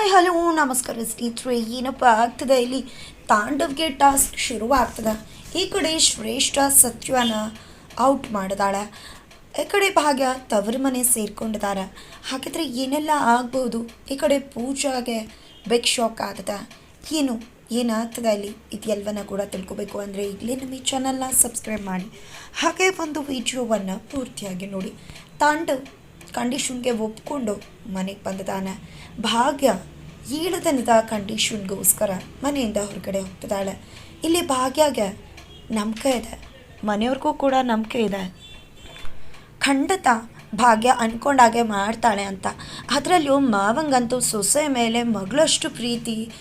Hi hello ನಮಸ್ಕಾರ ಸ್ನೇಹಿತರೆ. ಏನಪ್ಪ ಆಗ್ತದೆ ಇಲ್ಲಿ? ತಾಂಡವ್ಗೆ ಟಾಸ್ಕ್ ಶುರುವಾಗ್ತದೆ. ಈ ಕಡೆ ಶ್ರೇಷ್ಠ ಸತ್ಯನ ಔಟ್ ಮಾಡಿದಾಳೆ. ಈ ಕಡೆ ಭಾಗ್ಯ ತವರು ಮನೆ ಸೇರ್ಕೊಂಡಿದ್ದಾರೆ. ಹಾಗಿದ್ರೆ ಏನೆಲ್ಲ ಆಗ್ಬೋದು ಈ ಕಡೆ ಪೂಜಾಗೆ ಬಿಗ್ ಶಾಕ್ ಆಗ್ತದೆ ಏನು? ಏನಾಗ್ತದೆ ಇಲ್ಲಿ ಇದೆಲ್ಲವನ್ನ ಕೂಡ ತಿಳ್ಕೊಬೇಕು ಅಂದರೆ ಈಗಲೇ ನಮ್ಮ ಈ ಚಾನಲ್ನ ಸಬ್ಸ್ಕ್ರೈಬ್ ಮಾಡಿ. ಹಾಗೆ ಒಂದು ವಿಡಿಯೋವನ್ನು ಪೂರ್ತಿಯಾಗಿ ನೋಡಿ. ತಾಂಡವ್ ಕಂಡೀಷನ್ಗೆ ಒಪ್ಕೊಂಡು ಮನೆಗೆ ಬಂದಿದ್ದಾನೆ ಭಾಗ್ಯ ಈಳದನದ ಕಂಡೀಷನ್ಗೋಸ್ಕರ ಮನೆಯಿಂದ ಹೊರಗಡೆ ಹೋಗ್ತಿದ್ದಾಳೆ. ಇಲ್ಲಿ ಭಾಗ್ಯಗೆ ನಂಬಿಕೆ ಇದೆ. ಮನೆಯವ್ರಿಗೂ ಕೂಡ ನಂಬಿಕೆ ಇದೆ. ಖಂಡಿತ ಭಾಗ್ಯ ಅಂದ್ಕೊಂಡಾಗೆ ಮಾಡ್ತಾಳೆ ಅಂತ. ಅದರಲ್ಲೂ ಮಾವಂಗಂತೂ ಸೊಸೆ ಮೇಲೆ ಮಗಳಷ್ಟು ಪ್ರೀತಿ,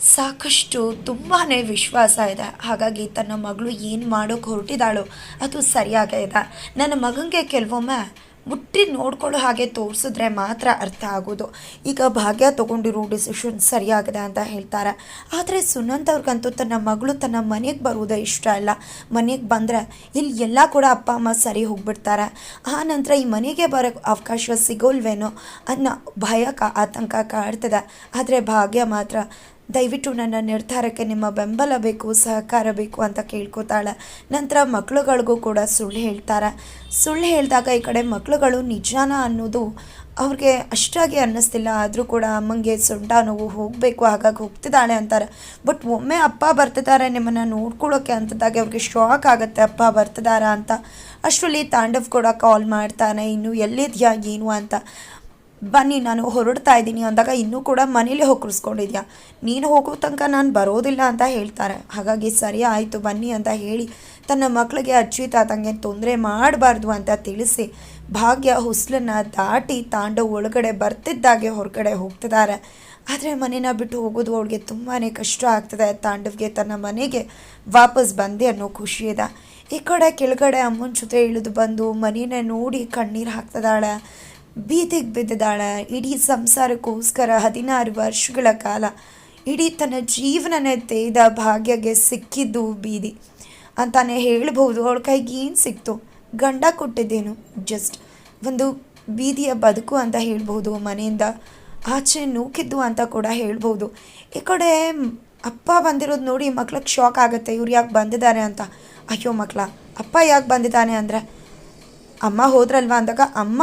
ಸಾಕಷ್ಟು ತುಂಬಾ ವಿಶ್ವಾಸ ಇದೆ. ಹಾಗಾಗಿ ತನ್ನ ಮಗಳು ಏನು ಮಾಡೋಕೆ ಹೊರಟಿದ್ದಾಳೋ ಅದು ಸರಿಯಾಗೇ ಇದೆ. ನನ್ನ ಮಗನಿಗೆ ಕೆಲವೊಮ್ಮೆ ಮುಟ್ಟಿ ನೋಡ್ಕೊಳ್ಳೋ ಹಾಗೆ ತೋರಿಸಿದ್ರೆ ಮಾತ್ರ ಅರ್ಥ ಆಗೋದು. ಈಗ ಭಾಗ್ಯ ತೊಗೊಂಡಿರೋ ಡಿಸಿಷನ್ ಸರಿಯಾಗಿದೆ ಅಂತ ಹೇಳ್ತಾರೆ. ಆದರೆ ಸುನಂತ್ ಅವ್ರಿಗಂತೂ ತನ್ನ ಮಗಳು ತನ್ನ ಮನೆಗೆ ಬರುವುದೇ ಇಷ್ಟ ಇಲ್ಲ. ಮನೆಗೆ ಬಂದರೆ ಇಲ್ಲಿ ಎಲ್ಲ ಕೂಡ ಅಪ್ಪ, ಅಮ್ಮ ಸರಿ ಹೋಗ್ಬಿಡ್ತಾರೆ. ಆ ನಂತರ ಈ ಮನೆಗೆ ಬರೋಕ್ಕೆ ಅವಕಾಶ ಸಿಗೋಲ್ವೇನೋ ಅನ್ನೋ ಭಯ ಕಾ ಆತಂಕ ಕಾಡ್ತದೆ. ಆದರೆ ಭಾಗ್ಯ ಮಾತ್ರ ದಯವಿಟ್ಟು ನನ್ನ ನಿರ್ಧಾರಕ್ಕೆ ನಿಮ್ಮ ಬೆಂಬಲ ಬೇಕು, ಸಹಕಾರ ಬೇಕು ಅಂತ ಕೇಳ್ಕೊತಾಳೆ. ನಂತರ ಮಕ್ಳುಗಳಿಗೂ ಕೂಡ ಸುಳ್ಳು ಹೇಳ್ತಾರೆ. ಸುಳ್ಳು ಹೇಳಿದಾಗ ಈ ಕಡೆ ಮಕ್ಳುಗಳು ನಿಜಾನ ಅನ್ನೋದು ಅವ್ರಿಗೆ ಅಷ್ಟಾಗಿ ಅನ್ನಿಸ್ತಿಲ್ಲ. ಆದರೂ ಕೂಡ ಅಮ್ಮಂಗೆ ಸೊಂಟ ನೋವು ಹೋಗಬೇಕು, ಹಾಗಾಗಿ ಹೋಗ್ತಿದ್ದಾಳೆ ಅಂತಾರೆ. ಬಟ್ ಒಮ್ಮೆ ಅಪ್ಪ ಬರ್ತಿದ್ದಾರೆ ನಿಮ್ಮನ್ನು ನೋಡ್ಕೊಳ್ಳೋಕೆ ಅಂತದಾಗ ಅವ್ರಿಗೆ ಶಾಕ್ ಆಗುತ್ತೆ. ಅಪ್ಪ ಬರ್ತಿದಾರ ಅಂತ. ಅಷ್ಟರಲ್ಲಿ ತಾಂಡವ್ ಕೂಡ ಕಾಲ್ ಮಾಡ್ತಾನೆ, ಇನ್ನು ಎಲ್ಲಿದ್ಯಾ, ಏನು? ಅಂತ. ಬನ್ನಿ, ನಾನು ಹೊರಡ್ತಾ ಇದ್ದೀನಿ ಅಂದಾಗ ಇನ್ನೂ ಕೂಡ ಮನೇಲಿ ಹೊಕ್ಕರಿಸ್ಕೊಂಡಿದ್ಯಾ ನೀನು ಹೋಗೋ ತನಕ ನಾನು ಬರೋದಿಲ್ಲ ಅಂತ ಹೇಳ್ತಾರೆ. ಹಾಗಾಗಿ ಸರಿ ಆಯಿತು, ಬನ್ನಿ ಅಂತ ಹೇಳಿ ತನ್ನ ಮಕ್ಕಳಿಗೆ ಅಜ್ಜಿ ತಾತಂಗೆ ತೊಂದರೆ ಮಾಡಬಾರ್ದು ಅಂತ ತಿಳಿಸಿ ಭಾಗ್ಯ ಹೊಸ್ಲನ್ನು ದಾಟಿ ತಾಂಡ ಒಳಗಡೆ ಬರ್ತಿದ್ದಾಗೆ ಹೊರಗಡೆ ಹೋಗ್ತಿದ್ದಾರೆ. ಆದರೆ ಮನೇನ ಬಿಟ್ಟು ಹೋಗೋದು ಅವಳಿಗೆ ತುಂಬಾ ಕಷ್ಟ ಆಗ್ತದೆ. ತಾಂಡವ್ಗೆ ತನ್ನ ಮನೆಗೆ ವಾಪಸ್ ಬಂದೆ ಅನ್ನೋ ಖುಷಿ ಇದೆ. ಈ ಕಡೆ, ಕೆಳಗಡೆ ಅಮ್ಮನ ಜೊತೆ ಇಳಿದು ಬಂದು ಮನೇನ ನೋಡಿ ಕಣ್ಣೀರು ಹಾಕ್ತಿದ್ದಾಳೆ. ಬೀದಿಗೆ ಬಿದ್ದಿದ್ದಾಳೆ ಇಡೀ ಸಂಸಾರಕ್ಕೋಸ್ಕರ ಹದಿನಾರು ವರ್ಷಗಳ ಕಾಲ ಇಡೀ ತನ್ನ ಜೀವನನೇ ತೇದ ಭಾಗ್ಯಗೆ ಸಿಕ್ಕಿದ್ದು ಬೀದಿ. ಅಂತಾನೆ ಹೇಳ್ಬೋದು ಅವಳ ಕೈಗೆ ಏನು ಸಿಕ್ತು? ಗಂಡ ಕೊಟ್ಟಿದ್ದೇನು? ಜಸ್ಟ್ ಒಂದು ಬೀದಿಯ ಬದುಕು ಅಂತ ಹೇಳ್ಬೋದು ಮನೆಯಿಂದ ಆಚೆ ನೂಕಿದ್ದು ಅಂತ ಕೂಡ ಹೇಳ್ಬೋದು ಈ ಕಡೆ ಅಪ್ಪ ಬಂದಿರೋದು ನೋಡಿ ಮಕ್ಳಿಗೆ ಶಾಕ್ ಆಗುತ್ತೆ, ಇವ್ರು ಯಾಕೆ ಬಂದಿದ್ದಾರೆ ಅಂತ. ಅಯ್ಯೋ ಮಕ್ಕಳ ಅಪ್ಪ ಯಾಕೆ ಬಂದಿದ್ದಾನೆ ಅಂದರೆ? ಅಮ್ಮ ಹೋದ್ರಲ್ವಾ ಅಂದಾಗ, ಅಮ್ಮ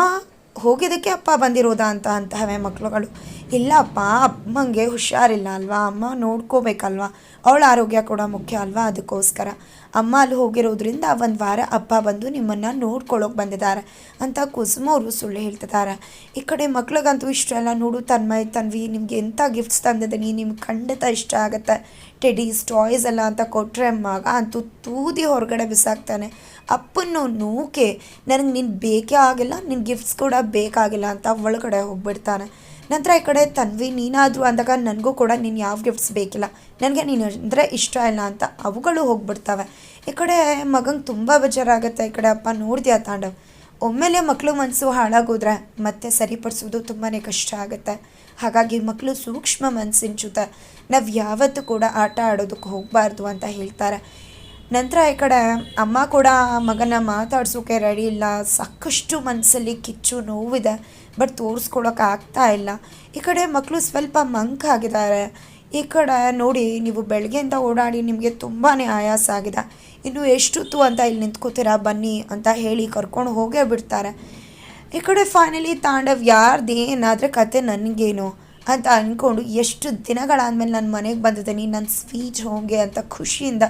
ಹೋಗಿದ್ದಕ್ಕೆ ಅಪ್ಪ ಬಂದಿರೋದಾ ಅಂತ ಅಂತವೆ ಮಕ್ಕಳುಗಳು ಇಲ್ಲ ಅಪ್ಪ ಅಮ್ಮಂಗೆ ಹುಷಾರಿಲ್ಲ ಅಲ್ವಾ? ಅಮ್ಮ ನೋಡ್ಕೋಬೇಕಲ್ವಾ? ಅವಳ ಆರೋಗ್ಯ ಕೂಡ ಮುಖ್ಯ ಅಲ್ವಾ ಅದಕ್ಕೋಸ್ಕರ? ಅಮ್ಮ ಅಲ್ಲಿ ಹೋಗಿರೋದ್ರಿಂದ ಒಂದು ವಾರ ಅಪ್ಪ ಬಂದು ನಿಮ್ಮನ್ನು ನೋಡ್ಕೊಳ್ಳೋಕೆ ಬಂದಿದ್ದಾರೆ ಅಂತ ಕುಸುಮ ಅವರು ಸುಳ್ಳು ಹೇಳ್ತಿದ್ದಾರೆ. ಈ ಕಡೆ ಮಕ್ಳಿಗಂತೂ ಇಷ್ಟ ಎಲ್ಲ ನೋಡು ತನ್ಮಯ, ತನ್ವಿ, ನಿಮಗೆ ಎಂಥ ಗಿಫ್ಟ್ಸ್ ತಂದಿದ್ದೀನಿ, ನಿಮ್ಗೆ ಖಂಡಿತ ಇಷ್ಟ ಆಗುತ್ತೆ. ಟೆಡೀಸ್ ಟಾಯ್ಸ್ ಎಲ್ಲ ಅಂತ ಕೊಟ್ಟರೆ ಮಗ ಅಂತೂ ತೂದಿ ಹೊರಗಡೆ ಬಿಸಾಕ್ತಾನೆ. ಅಪ್ಪನ್ನು ನೂಕೆ, ನನಗೆ ನೀನು ಬೇಕೇ ಆಗಿಲ್ಲ ನಿನ್ನ ಗಿಫ್ಟ್ಸ್ ಕೂಡ ಬೇಕಾಗಿಲ್ಲ ಅಂತ ಒಳಗಡೆ ಹೋಗ್ಬಿಡ್ತಾನೆ. ನಂತರ ಈ ಕಡೆ ತನ್ವಿ, ನೀನಾದರೂ ಅಂದಾಗ ನನಗೂ ಕೂಡ ನೀನು ಯಾವ ಗಿಫ್ಟ್ಸ್ ಬೇಕಿಲ್ಲ. ನನಗೆ ನೀನು ಅಂದರೆ ಇಷ್ಟ ಇಲ್ಲ ಅಂತ ಅವುಗಳು ಹೋಗ್ಬಿಡ್ತವೆ. ಈ ಕಡೆ ಮಗಂಗೆ ತುಂಬ ಬೇಜಾರಾಗುತ್ತೆ, ಈ ಕಡೆ ಅಪ್ಪ ನೋಡ್ದ್ಯಾ ತಾಂಡವ್ ಒಮ್ಮೆಲೆ ಮಕ್ಕಳು ಮನಸ್ಸು ಹಾಳಾಗೋದ್ರೆ ಮತ್ತೆ ಸರಿಪಡಿಸೋದು ತುಂಬಾ ಕಷ್ಟ ಆಗುತ್ತೆ. ಹಾಗಾಗಿ ಮಕ್ಕಳು ಸೂಕ್ಷ್ಮ ಮನಸ್ಸಿನ ಜೊತೆ ನಾವು ಯಾವತ್ತೂ ಕೂಡ ಆಟ ಆಡೋದಕ್ಕೆ ಹೋಗಬಾರ್ದು ಅಂತ ಹೇಳ್ತಾರೆ. ನಂತರ ಈ ಕಡೆ ಅಮ್ಮ ಕೂಡ ಮಗನ ಮಾತಾಡ್ಸೋಕೆ ರೆಡಿ ಇಲ್ಲ. ಸಾಕಷ್ಟು ಮನಸ್ಸಲ್ಲಿ ಕಿಚ್ಚು ನೋವಿದೆ. ಬಟ್ ತೋರಿಸ್ಕೊಳಕ್ಕೆ ಆಗ್ತಾ ಇಲ್ಲ. ಈ ಕಡೆ ಮಕ್ಕಳು ಸ್ವಲ್ಪ ಮಂಕ್ ಆಗಿದ್ದಾರೆ. ಈ ಕಡೆ ನೋಡಿ, ನೀವು ಬೆಳಗ್ಗೆಯಿಂದ ಓಡಾಡಿ ನಿಮಗೆ ತುಂಬಾ ಆಯಾಸ ಆಗಿದೆ. ಇನ್ನು ಎಷ್ಟೊತ್ತು ಅಂತ ಇಲ್ಲಿ ನಿಂತ್ಕೋತೀರಾ? ಬನ್ನಿ ಅಂತ ಹೇಳಿ ಕರ್ಕೊಂಡು ಹೋಗೇ ಬಿಡ್ತಾರೆ. ಈ ಕಡೆ ಫೈನಲಿ ತಾಂಡವ್ ಯಾರ್ದೇನಾದರೆ ಕತೆ ನನಗೇನು. ಅಂತ ಅಂದ್ಕೊಂಡು ಎಷ್ಟು ದಿನಗಳಾದಮೇಲೆ ನನ್ನ ಮನೆಗೆ ಬಂದಿದ್ದೀನಿ ನನ್ನ ಸ್ವೀಟ್ ಹೋಗಿ ಅಂತ ಖುಷಿಯಿಂದ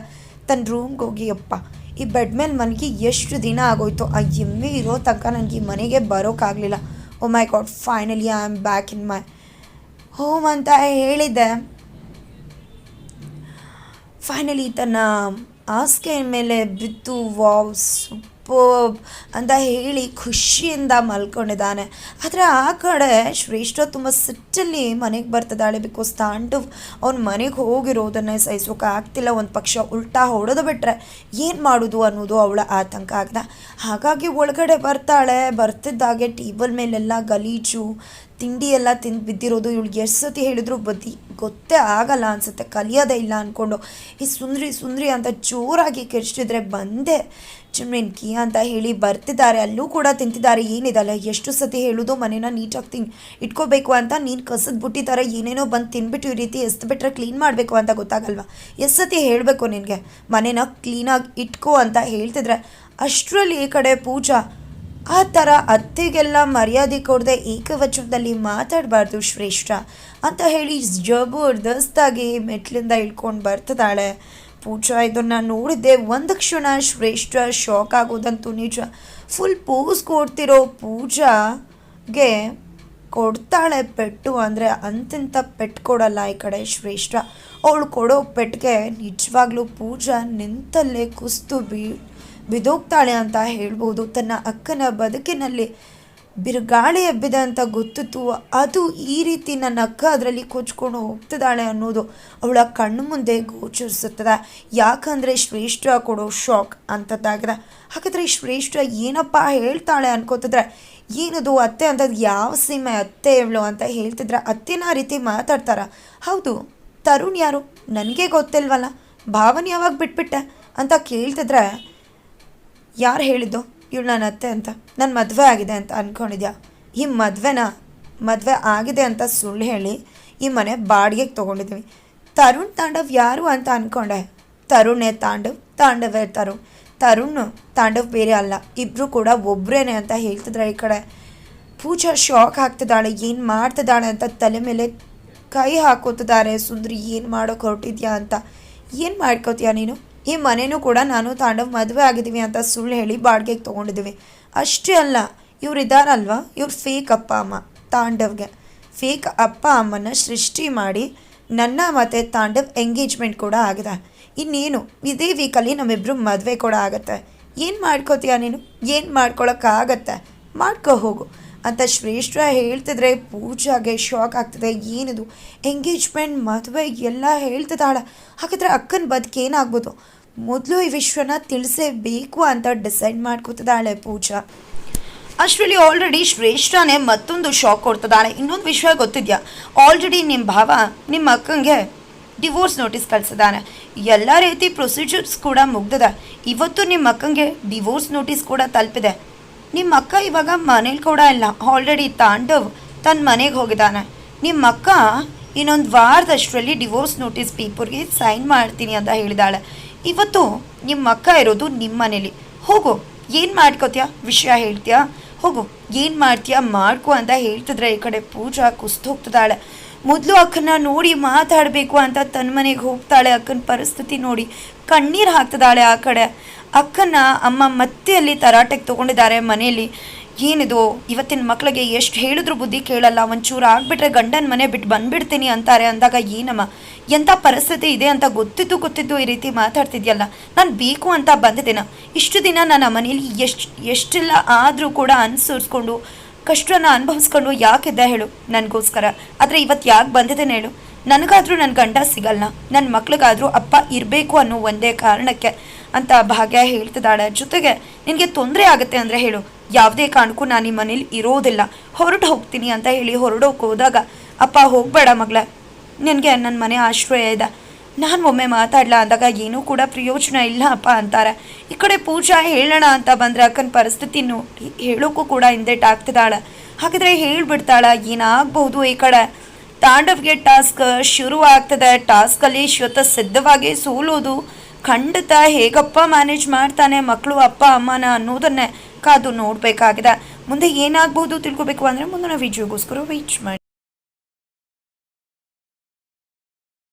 ತನ್ನ ರೂಮ್ಗೆ ಹೋಗಿ ಅಪ್ಪ ಈ ಬೆಡ್ ಮೇಲೆ ಮನೆಗೆ ಎಷ್ಟು ದಿನ ಆಗೋಯ್ತು, ಆ ಎಮ್ಮೆ ಇರೋ ತನಕ ನನಗೆ ಈ ಮನೆಗೆ ಬರೋಕ್ಕಾಗಲಿಲ್ಲ ಓ my god finally I am back in my home ಅಂತ ಹೇಳಿದ್ದೆ. ಫೈನಲಿ ತನ್ನ ಹಾಸಿಗೆ ಮೇಲೆ ಬಿತ್ತು ವಾವ್ ಸೂಪರ್ ಅಂತ ಹೇಳಿ ಖುಷಿಯಿಂದ ಮಲ್ಕೊಂಡಿದ್ದಾನೆ. ಆದರೆ ಆ ಕಡೆ ಶ್ರೇಷ್ಠ ತುಂಬ ಸಿಟ್ಟಲ್ಲಿ ಮನೆಗೆ ಬರ್ತಿದ್ದಾಳೆ ಬಿಕಾಸ್ ತಾಂಡು ಅವ್ನ ಮನೆಗೆ ಹೋಗಿರೋದನ್ನೇ ಸಹಿಸೋಕೆ ಆಗ್ತಿಲ್ಲ. ಒಂದು ಪಕ್ಷ ಉಲ್ಟಾ ಹೊಡೆದು ಬಿಟ್ಟರೆ ಏನು ಮಾಡೋದು ಅನ್ನೋದು ಅವಳ ಆತಂಕ ಆಗ್ದ. ಹಾಗಾಗಿ ಒಳಗಡೆ ಬರ್ತಾಳೆ. ಬರ್ತಿದ್ದಾಗೆ ಟೇಬಲ್ ಮೇಲೆಲ್ಲ ಗಲೀಜು ತಿಂಡಿ ಎಲ್ಲ ತಿಂದು ಬಿದ್ದಿರೋದು ಇವಳಿಗೆ ಎಷ್ಟು ಸತಿ ಹೇಳಿದ್ರು ಬದಿ ಗೊತ್ತೇ ಆಗಲ್ಲ ಅನ್ಸುತ್ತೆ, ಕಲಿಯೋದೇ ಇಲ್ಲ ಅಂದ್ಕೊಂಡು ಈ ಸುಂದ್ರಿ ಸುಂದ್ರಿ ಅಂತ ಜೋರಾಗಿ ಕಿರ್ಚಿದ್ರೆ ಬಂದೆ. ಚಿಮ್ಮಿನ್ಕಿ ಅಂತ ಹೇಳಿ ಬರ್ತಿದ್ದಾರೆ, ಅಲ್ಲೂ ಕೂಡ ತಿಂತಿದ್ದಾರೆ. ಏನಿದಲ್ಲ, ಎಷ್ಟು ಸತಿ ಹೇಳೋದು ಮನೇನ ನೀಟಾಗಿ ತಿನ್, ಇಟ್ಕೋಬೇಕು ಅಂತ ನೀನು ಕಸದ್ ಬಿಟ್ಟಿದ್ದಾರೆ ಏನೇನೋ ಬಂದು ತಿನ್ಬಿಟ್ಟು ಈ ರೀತಿ ಎಷ್ಟು ಬಿಟ್ಟರೆ ಕ್ಲೀನ್ ಮಾಡಬೇಕು ಅಂತ ಗೊತ್ತಾಗಲ್ವಾ? ಎಷ್ಟು ಸತಿ ಹೇಳಬೇಕು ನಿನಗೆ? ಮನೇನ ಕ್ಲೀನಾಗಿ ಇಟ್ಕೋ ಅಂತ ಹೇಳ್ತಿದ್ರೆ ಅಷ್ಟರಲ್ಲಿ ಈ ಕಡೆ ಪೂಜಾ ಆ ಥರ ಅತ್ತೆಗೆಲ್ಲ ಮರ್ಯಾದೆ ಕೊಡದೆ ಏಕವಚನದಲ್ಲಿ ಮಾತಾಡಬಾರ್ದು ಶ್ರೇಷ್ಠ ಅಂತ ಹೇಳಿ ಜಬರ್ದಸ್ತಾಗಿ ಮೆಟ್ಲಿಂದ ಇಳ್ಕೊಂಡು ಬರ್ತಿದ್ದಾಳೆ ಪೂಜಾ, ಇದನ್ನು ನೋಡಿದ್ದೆ ಒಂದು ಕ್ಷಣ ಶ್ರೇಷ್ಠ ಶಾಕ್ ಆಗೋದಂತೂ ನಿಜ. ಫುಲ್ ಪೋಸ್ ಕೊಡ್ತಿರೋ ಪೂಜಾಗೆ ಕೊಡ್ತಾಳೆ ಪೆಟ್ಟು ಅಂದರೆ ಅಂತಿಂತ ಪೆಟ್ಟು ಕೊಡಲ್ಲ ಈ ಕಡೆ ಶ್ರೇಷ್ಠ. ಅವಳು ಕೊಡೋ ಪೆಟ್ಟಿಗೆ ನಿಜವಾಗ್ಲೂ ಪೂಜಾ ನಿಂತಲ್ಲೇ ಕುಸ್ತು ಬೀ ಬಿದೋಗ್ತಾಳೆ ಅಂತ ಹೇಳ್ಬೋದು. ತನ್ನ ಅಕ್ಕನ ಬದುಕಿನಲ್ಲಿ ಬಿರುಗಾಳಿ ಎಬ್ಬಿದೆ ಅಂತ ಗೊತ್ತಿತ್ತು. ಅದು ಈ ರೀತಿ ನನ್ನ ಅಕ್ಕ ಅದರಲ್ಲಿ ಕೊಚ್ಕೊಂಡು ಹೋಗ್ತಿದ್ದಾಳೆ ಅನ್ನೋದು ಅವಳ ಕಣ್ಣು ಮುಂದೆ ಗೋಚರಿಸುತ್ತದೆ. ಯಾಕಂದರೆ ಶ್ರೇಷ್ಠ ಕೊಡೋ ಶಾಕ್ ಅಂಥದ್ದಾಗಿದೆ ಹಾಗಾದರೆ ಶ್ರೇಷ್ಠ ಏನಪ್ಪ ಹೇಳ್ತಾಳೆ ಅನ್ಕೋತಿದ್ರೆ, ಏನದು ಅತ್ತೆ ಅಂತದ್ದು ಯಾವ ಸೀಮೆ ಅತ್ತೆ ಇವಳು ಅಂತ ಹೇಳ್ತಿದ್ರೆ ಅತ್ತೆನ ಆ ರೀತಿ ಮಾತಾಡ್ತಾರ? ಹೌದು, ತರುಣ್ ಯಾರು? ನನಗೆ ಗೊತ್ತಿಲ್ವಲ್ಲ. ಭಾವನೆ ಯಾವಾಗ ಬಿಟ್ಬಿಟ್ಟೆ? ಅಂತ ಕೇಳ್ತಿದ್ರೆ ಯಾರು ಹೇಳಿದ್ದು? ಇವಳು ನನ್ನ ಅತ್ತೆ ಅಂತ. ನನ್ನ ಮದುವೆ ಆಗಿದೆ ಅಂತ ಅಂದ್ಕೊಂಡಿದ್ಯಾ ಈ ಮದುವೆನ, ಮದುವೆ ಆಗಿದೆ ಅಂತ ಸುಳ್ಳು ಹೇಳಿ ಈ ಮನೆ ಬಾಡಿಗೆಗೆ ತೊಗೊಂಡಿದ್ದೀವಿ ತರುಣ್ ತಾಂಡವ್ ಯಾರು ಅಂತ ಅಂದ್ಕೊಂಡೆ ತರುಣೇ ತಾಂಡವ್, ತಾಂಡವೇ ತರುಣ್. ತರುಣ್, ತಾಂಡವ್ ಬೇರೆ ಅಲ್ಲ. ಇಬ್ಬರು ಕೂಡ ಒಬ್ಬರೇನೆ ಅಂತ ಹೇಳ್ತಿದ್ರೆ ಈ ಕಡೆ. ಪೂಜಾ ಶಾಕ್ ಹಾಕ್ತಿದ್ದಾಳೆ ಏನು ಮಾಡ್ತಿದ್ದಾಳೆ ಅಂತ ತಲೆ ಮೇಲೆ ಕೈ ಹಾಕೋತಿದ್ದಾರೆ. ಸುಂದ್ರಿ, ಏನು ಮಾಡೋಕೆ ಹೊರಟಿದ್ಯಾ ಅಂತ. ಏನು ಮಾಡ್ಕೋತೀಯ ನೀನು? ಈ ಮನೆಯೂ ಕೂಡ ನಾನು ತಾಂಡವ್ ಮದುವೆ ಆಗಿದ್ದೀವಿ ಅಂತ ಸುಳ್ಳು ಹೇಳಿ ಬಾಡಿಗೆಗೆ ತೊಗೊಂಡಿದ್ದೀವಿ. ಅಷ್ಟೇ ಅಲ್ಲ, ಇವ್ರು ಇದ್ದಾರಲ್ವ? ಇವ್ರು ಫೇಕ್ ಅಪ್ಪ ಅಮ್ಮ, ತಾಂಡವ್ಗೆ. ಫೇಕ್ ಅಪ್ಪ ಅಮ್ಮನ ಸೃಷ್ಟಿ ಮಾಡಿ ನನ್ನ ಮತ್ತು ತಾಂಡವ್ ಎಂಗೇಜ್ಮೆಂಟ್ ಕೂಡ ಆಗಿದೆ. ಇನ್ನೇನು, ಇದೇ ವೀಕಲ್ಲಿ ನಮ್ಮಿಬ್ಬರು ಮದುವೆ ಕೂಡ ಆಗುತ್ತೆ. ಏನು ಮಾಡ್ಕೋತೀಯ ನೀನು? ಏನು ಮಾಡ್ಕೊಳಕ್ಕಾಗತ್ತೆ? ಮಾಡ್ಕೊ ಹೋಗು. ಅಂತ ಶ್ರೇಷ್ಠ ಹೇಳ್ತಿದ್ರೆ ಪೂಜಾಗೆ ಶಾಕ್ ಆಗ್ತದೆ. ಏನಿದು? ಎಂಗೇಜ್ಮೆಂಟ್ ಮದುವೆ ಎಲ್ಲ ಹೇಳ್ತಿದ್ದಾಳೆ. ಹಾಗಾದ್ರೆ ಅಕ್ಕನ ಬದುಕೇನಾಗ್ಬೋದು? ಮೊದಲು ಈ ವಿಶ್ವನ ತಿಳಿಸೇಬೇಕು ಅಂತ ಡಿಸೈಡ್ ಮಾಡ್ಕೋತಿದ್ದಾಳೆ ಪೂಜಾ. ಅಷ್ಟರಲ್ಲಿ ಆಲ್ರೆಡಿ ಶ್ರೇಷ್ಠನೇ ಮತ್ತೊಂದು ಶಾಕ್ ಕೊಡ್ತಿದ್ದಾಳೆ. ಇನ್ನೊಂದು ವಿಷಯ ಗೊತ್ತಿದ್ಯಾ? ಆಲ್ರೆಡಿ ನಿಮ್ಮ ಭಾವ ನಿಮ್ಮ ಅಕ್ಕಂಗೆ ಡಿವೋರ್ಸ್ ನೋಟಿಸ್ ಕಳಿಸಿದ್ದಾನೆ. ಎಲ್ಲ ರೀತಿ ಪ್ರೊಸೀಜರ್ಸ್ ಕೂಡ ಮುಗ್ದಿದೆ. ಇವತ್ತು ನಿಮ್ಮ ಅಕ್ಕಂಗೆ ಡಿವೋರ್ಸ್ ನೋಟಿಸ್ ಕೂಡ ತಲುಪಿದೆ. ನಿಮ್ಮ ಅಕ್ಕ ಇವಾಗ ಮನೇಲಿ ಕೂಡ ಇಲ್ಲ. ಆಲ್ರೆಡಿ ತಾಂಡವ್ ತನ್ನ ಮನೆಗೆ ಹೋಗಿದ್ದಾನೆ. ನಿಮ್ಮ ಅಕ್ಕ ಇನ್ನೊಂದು ವಾರದಷ್ಟರಲ್ಲಿ ಡಿವೋರ್ಸ್ ನೋಟಿಸ್ ಪೇಪರ್ಗೆ ಸೈನ್ ಮಾಡ್ತೀನಿ ಅಂತ ಹೇಳಿದಾಳೆ ಇವತ್ತು ನಿಮ್ಮ ಅಕ್ಕ ಇರೋದು ನಿಮ್ಮ ಮನೇಲಿ ಹೋಗು, ಏನು ಮಾಡ್ಕೋತೀಯಾ? ವಿಷಯ ಹೇಳ್ತೀಯಾ? ಹೋಗು, ಏನು ಮಾಡ್ತೀಯಾ? ಮಾಡ್ಕೋ ಅಂತ ಹೇಳ್ತಿದ್ರೆ ಈ ಕಡೆ ಪೂಜಾ ಕುಸ್ತು ಹೋಗ್ತಿದ್ದಾಳೆ. ಮೊದಲು ಅಕ್ಕನ ನೋಡಿ ಮಾತಾಡಬೇಕು ಅಂತ ತನ್ನ ಮನೆಗೆ ಹೋಗ್ತಾಳೆ ಅಕ್ಕನ ಪರಿಸ್ಥಿತಿ ನೋಡಿ. ಕಣ್ಣೀರು ಹಾಕ್ತಿದ್ದಾಳೆ ಆ ಕಡೆ. ಅಕ್ಕನ ಅಮ್ಮ ಮತ್ತೆ ಅಲ್ಲಿ ತರಾಟೆಗೆ ತೊಗೊಂಡಿದ್ದಾರೆ ಮನೆಯಲ್ಲಿ ಏನಿದು, ಇವತ್ತಿನ ಮಕ್ಕಳಿಗೆ ಎಷ್ಟು ಹೇಳಿದ್ರು ಬುದ್ಧಿ ಕೇಳಲ್ಲ. ಒಂಚೂರು ಆಗಿಬಿಟ್ರೆ ಗಂಡನ ಮನೆ ಬಿಟ್ಟು ಬಂದ್ಬಿಡ್ತೀನಿ ಅಂತಾರೆ ಅಂದಾಗ ಏನಮ್ಮ? ಎಂಥ ಪರಿಸ್ಥಿತಿ ಇದೆ ಅಂತ ಗೊತ್ತಿದ್ದು ಗೊತ್ತಿದ್ದು ಈ ರೀತಿ ಮಾತಾಡ್ತಿದ್ಯಲ್ಲ. ನಾನು ಬೇಕು ಅಂತ ಬಂದಿದ್ದೇನೆ. ಇಷ್ಟು ದಿನ ನನ್ನ ಮನೇಲಿ ಎಷ್ಟು, ಎಷ್ಟೆಲ್ಲ ಆದರೂ ಕೂಡ ಅನುಸರಿಸ್ಕೊಂಡು, ಕಷ್ಟನ ಅನುಭವಿಸ್ಕೊಂಡು ಯಾಕಿದ್ದ ಹೇಳು ನನಗೋಸ್ಕರ. ಆದರೆ ಇವತ್ತು ಯಾಕೆ ಬಂದಿದ್ದೇನೆ ಹೇಳು. ನನಗಾದರೂ ನನ್ನ ಗಂಡ ಸಿಗಲ್ಲ ನನ್ನ ಮಕ್ಳಿಗಾದರೂ ಅಪ್ಪ ಇರಬೇಕು ಅನ್ನೋ ಒಂದೇ ಕಾರಣಕ್ಕೆ ಅಂತ ಭಾಗ್ಯ ಹೇಳ್ತಿದ್ದಾಳೆ. ಜೊತೆಗೆ ನಿನಗೆ ತೊಂದರೆ ಆಗುತ್ತೆ ಅಂದರೆ ಹೇಳು. ಯಾವುದೇ ಕಾರಣಕ್ಕೂ ನಾನು ನಿಮ್ಮ ಮನೇಲಿ ಇರೋದಿಲ್ಲ. ಹೊರಟು ಹೋಗ್ತೀನಿ ಅಂತ ಹೇಳಿ ಹೊರಡೋಕೆ ಹೋದಾಗ, ಅಪ್ಪ ಹೋಗಬೇಡ ಮಗಳ. ನಿನಗೆ ನನ್ನ ಮನೆ ಆಶ್ರಯ ಇದೆ. ನಾನು ಒಮ್ಮೆ ಮಾತಾಡಲ ಅಂದಾಗ ಏನೂ ಕೂಡ ಪ್ರಯೋಜನ ಇಲ್ಲ ಅಪ್ಪ ಅಂತಾರೆ. ಈ ಕಡೆ ಪೂಜಾ ಹೇಳೋಣ ಅಂತ ಬಂದರೆ ಅಕ್ಕನ ಪರಿಸ್ಥಿತಿ ಹೇಳೋಕ್ಕೂ ಕೂಡ ಹಿಂದೆಟ್ ಆಗ್ತಿದ್ದಾಳೆ. ಹಾಗಿದ್ರೆ ಹೇಳ್ಬಿಡ್ತಾಳೆ, ಏನಾಗಬಹುದು ಈ ಕಡೆ? ತಾಂಡವ್ಗೆ ಟಾಸ್ಕ್ ಶುರು ಆಗ್ತದೆ ಟಾಸ್ಕಲ್ಲಿ ಶ್ವತ ಸಿದ್ಧವಾಗಿ ಸೋಲೋದು. ಖಂಡಿತ ಹೇಗಪ್ಪ ಮ್ಯಾನೇಜ್ ಮಾಡ್ತಾನೆ ಮಕ್ಕಳು ಅಪ್ಪ, ಅಮ್ಮನ ಅನ್ನೋದನ್ನೇ ಕಾದು ನೋಡಬೇಕಾಗಿದೆ. ಮುಂದೆ ಏನಾಗ್ಬೋದು ತಿಳ್ಕೊಬೇಕು ಅಂದರೆ ಮುಂದಿನ ವಿಡಿಯೋಗೋಸ್ಕರ ವೆಯ್ಟ್ ಮಾಡಿ.